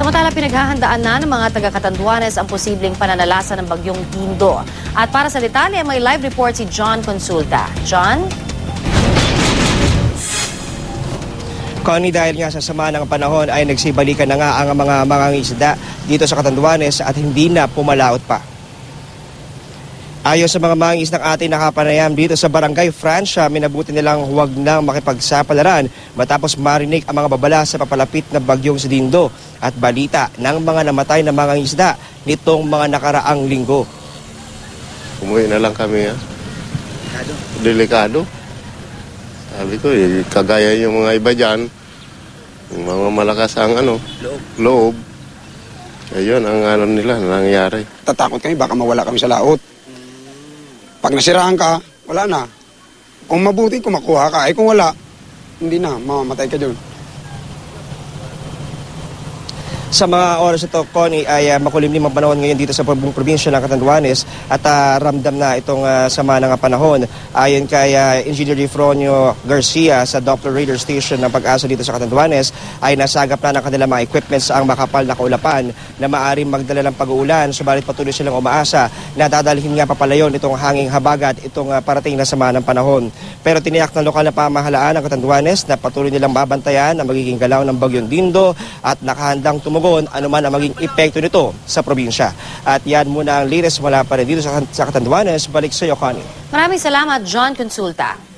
Samantala, pinaghahandaan na ng mga taga-Katanduanes ang posibleng pananalasa ng bagyong Dindo. At para sa detalye, may live report si John Consulta. John? Connie, dahil nga sa sama ng panahon ay nagsibalikan na nga ang mga mangangisda dito sa Katanduanes at hindi na pumalaot pa. Ayon sa mga mangisdang ating nakapanayam dito sa Barangay Francia, minabuti nilang huwag nang makipagsapalaran matapos marinig ang mga babala sa papalapit na bagyong si Dindo at balita ng mga namatay na mga isda nitong mga nakaraang linggo. Umuwi na lang kami ha. Delikado. Sabi ko, eh, kagaya yung mga iba dyan, yung mga malakas ang ano, Loob. loob. Ayun, ang ano nila, nangyari. tatakot kami, baka mawala kami sa laot. Pag nasiraan ka, wala na. Kung mabuti, kung ka. Eh kung wala, hindi na, mamamatay ka dun. Sa mga oras ito, Connie, ay uh, makulimlim ang panahon ngayon dito sa buong probinsya ng Catanduanes at ah, ramdam na itong ah, sama ng panahon. Ayon kay ah, Engineer Efronio Garcia sa Doppler Radar Station ng pag-asa dito sa Catanduanes ay nasagap na ng kanilang mga equipments ang makapal na kaulapan na maaaring magdala ng pag-uulan subalit patuloy silang umaasa na dadalhin nga papalayon itong hanging habagat itong ah, parating na sama ng panahon. Pero tiniyak ng lokal na pamahalaan ng Catanduanes na patuloy nilang babantayan ang magiging galaw ng bagyong Dindo at nakahandang tumugon anuman ang maging epekto nito sa probinsya. At yan muna ang latest mula pa rin dito sa, sa Catanduanes. Balik sa iyo, Connie. Maraming salamat, John Consulta.